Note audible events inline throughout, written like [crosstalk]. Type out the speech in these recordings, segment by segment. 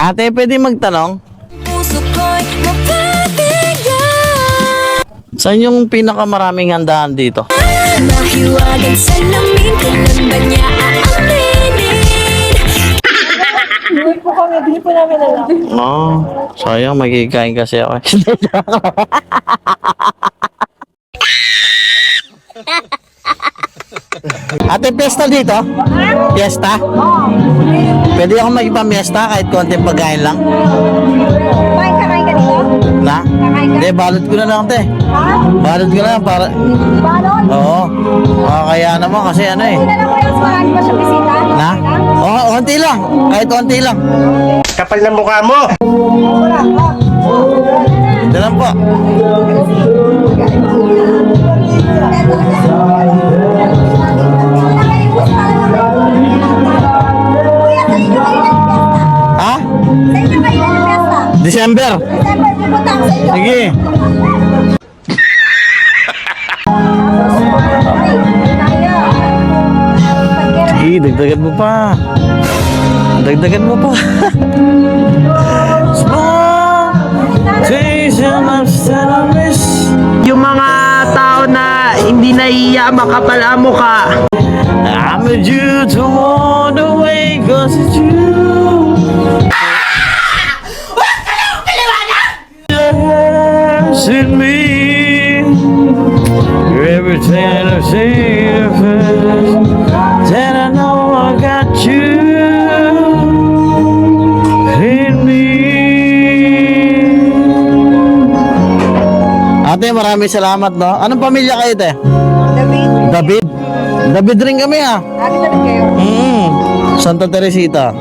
Ate, pwede magtanong? Puso ko'y mapatigyan Saan yung pinakamaraming handaan dito? Mahiwagan sa lamin ka? Hindi po kami, hindi po namin alam. Oh, sayang magkikain kasi ako. [laughs] Ate, pesta dito? Pesta? Oo. Pwede ako magpamiesta kahit konting pagkain lang? Kain ka, kain ka dito? Na? Hindi, balot ko na lang, te. Balot ko na lang para... Balon? Oo. Oh, kaya naman kasi ano eh. Hindi na lang yung marami pa siya bisita. Na? Oo, oh, konti lang. Kahit konti lang. Kapal ng mukha mo! Ito lang po. Kuya, December. December, pupunta ako sa inyo. Sige. Sige, dagdagan mo pa. Dagdagan mo pa. Yung mga tao na hindi nahiya makapal ang mukha. I'm a Jew to walk away cause it's you. Every time I see your face, then I know I got you in me. Ate, maraming salamat, no? Anong pamilya kayo, te? David, David. David rin kami, ah. happy David kayo. Mm. Santa Teresita.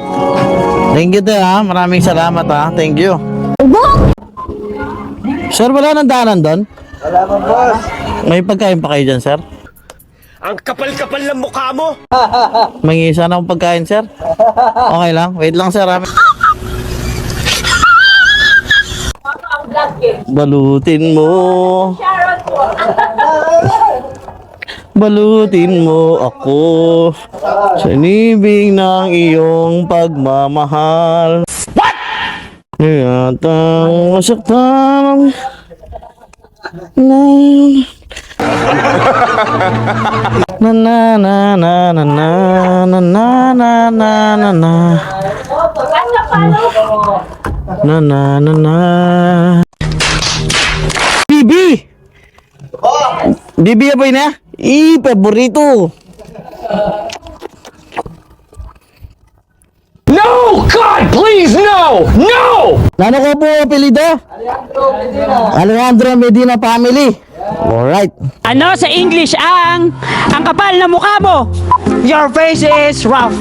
Thank you, te, ha? Maraming salamat, ha? Thank you. Sir, wala nang daanan doon? Wala mo, boss. May pagkain pa kayo dyan, sir? Ang kapal-kapal ng mukha mo! [laughs] Mangi sana akong pagkain, sir. Okay lang. Wait lang, sir. ha? Balutin mo. Balutin mo ako sa inibig ng iyong pagmamahal. What? Yatang masaktan na na na na na na na na na na na na na na na na Bibi! Bibi apa ini ya? Ih, paborito. Please, no! No! Ano ko po apelido? Alejandro Medina Family. Alright. Ano sa English ang ang kapal na mukha mo? Your face is rough.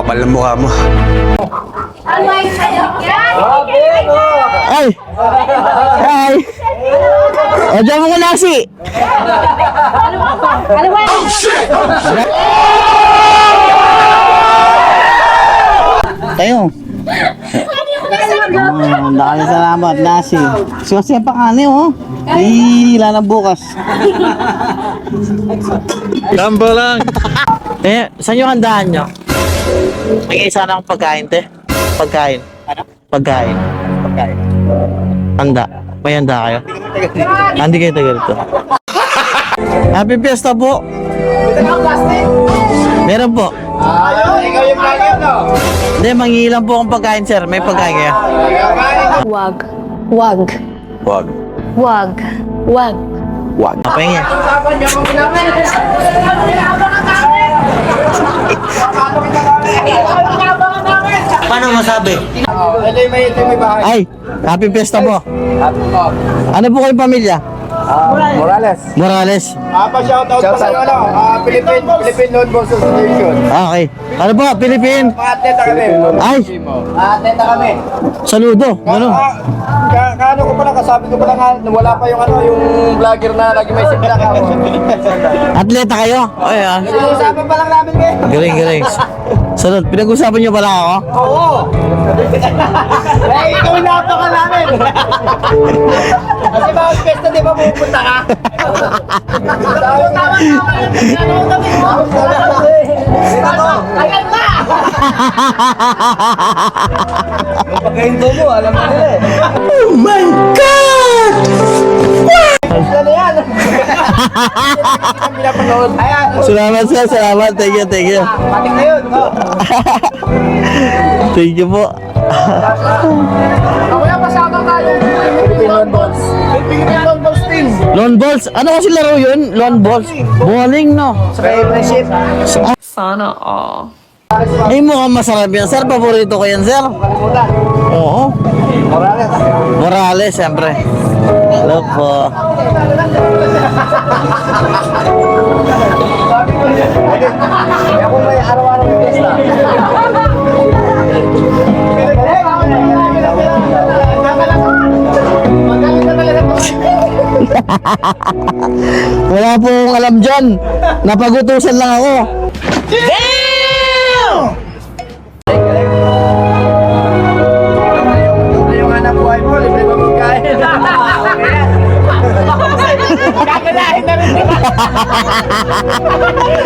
Kapal ng mukha mo. Ay, Ay! Ay! O, dyan mo ko nasi. Ano ba? Tayo. Oh, dami salamat, nasi. Suwasya pa kani, oh. Ay, lang bukas. Tamba lang. eh, saan yung handaan nyo? May isa na akong pagkain, te. Pagkain. Ano? Pagkain. Pagkain. Handa. May handa kayo? Hindi kayo taga rito. Happy Fiesta po. Meron po. Ikaw yung vlogger, no? Hindi, mangilan po akong pagkain, sir. May pagkain kayo. Wag. Wag. Wag. Wag. Wag. Wag. Pahingi. Paano masabi? Ito yung may, ito yung may bahay. Ay, happy fiesta po. Ano po kayong pamilya? Morales. Morales. Ah, pa shoutout pa sa ano, ah, Philippine, Philippine Notebook Association. Ah, Okay. Ano po, Philippine? Atleta kami. Ay, Mga atleta kami. saludo. Ano? Ah, ka, kaano ko pala, kasabi ko pala nga, wala pa yung ano, yung vlogger na lagi may simula ka. [laughs] Atleta kayo? Ay, ah. Usapan pa lang namin, eh. Galing, galing. [laughs] Salud, pinag-usapan niyo pala ako? Oo. Kasi bawat pesta, di ba pupunta ka? Ayan na! Pagkahinto mo, alam nila eh. Oh my God! Na yan. Pinapanood. Ayan. Salamat sir, salamat. Thank you, thank you. Pating na yun. no? [laughs] Thank you po. Ako yung pasama Lone Balls team. Lone balls. Ano kasi laro yun? Lone balls. Bowling, no? Sa friendship. Sana all. Ay, mukhang masarap yan. Sir, paborito ko yan, sir. Oo. Morales. Morales, siyempre. Hello po. May araw-araw [laughs] Wala po akong alam dyan. Napagutusan lang ako. Yung anak buhay mo, libre ba magkain? [laughs] Kakalahin na rin.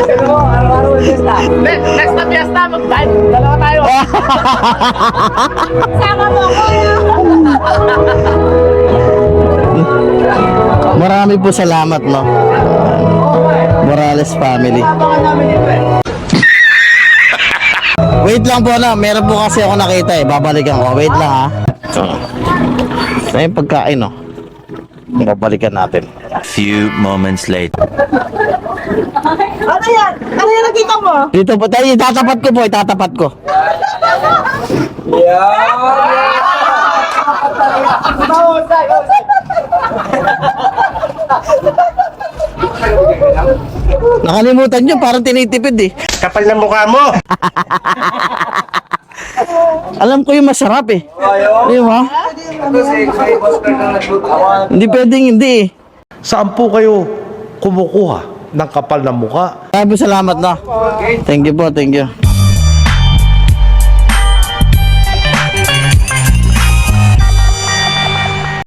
Pero mo, araw-araw pesta. Next na mag-time. Dalawa tayo. [laughs] Sama mo ko. Marami po salamat, no? Morales family. Eh. Wait lang po na, meron po kasi ako nakita eh. Babalikan ko. Wait lang ha. Ito yung pagkain, no? Babalikan natin. Few moments later. Ano yan? Ano yan nakita mo? Dito po, tayo, itatapat ko po, itatapat ko. Mahusay, mahusay. Nakalimutan nyo, parang tinitipid eh. Kapal ng mukha mo. [laughs] Alam ko yung masarap eh. Di ba? Hindi pwedeng hindi eh. Saan po kayo kumukuha ng kapal ng mukha? Sabi salamat na. Thank you po, thank you.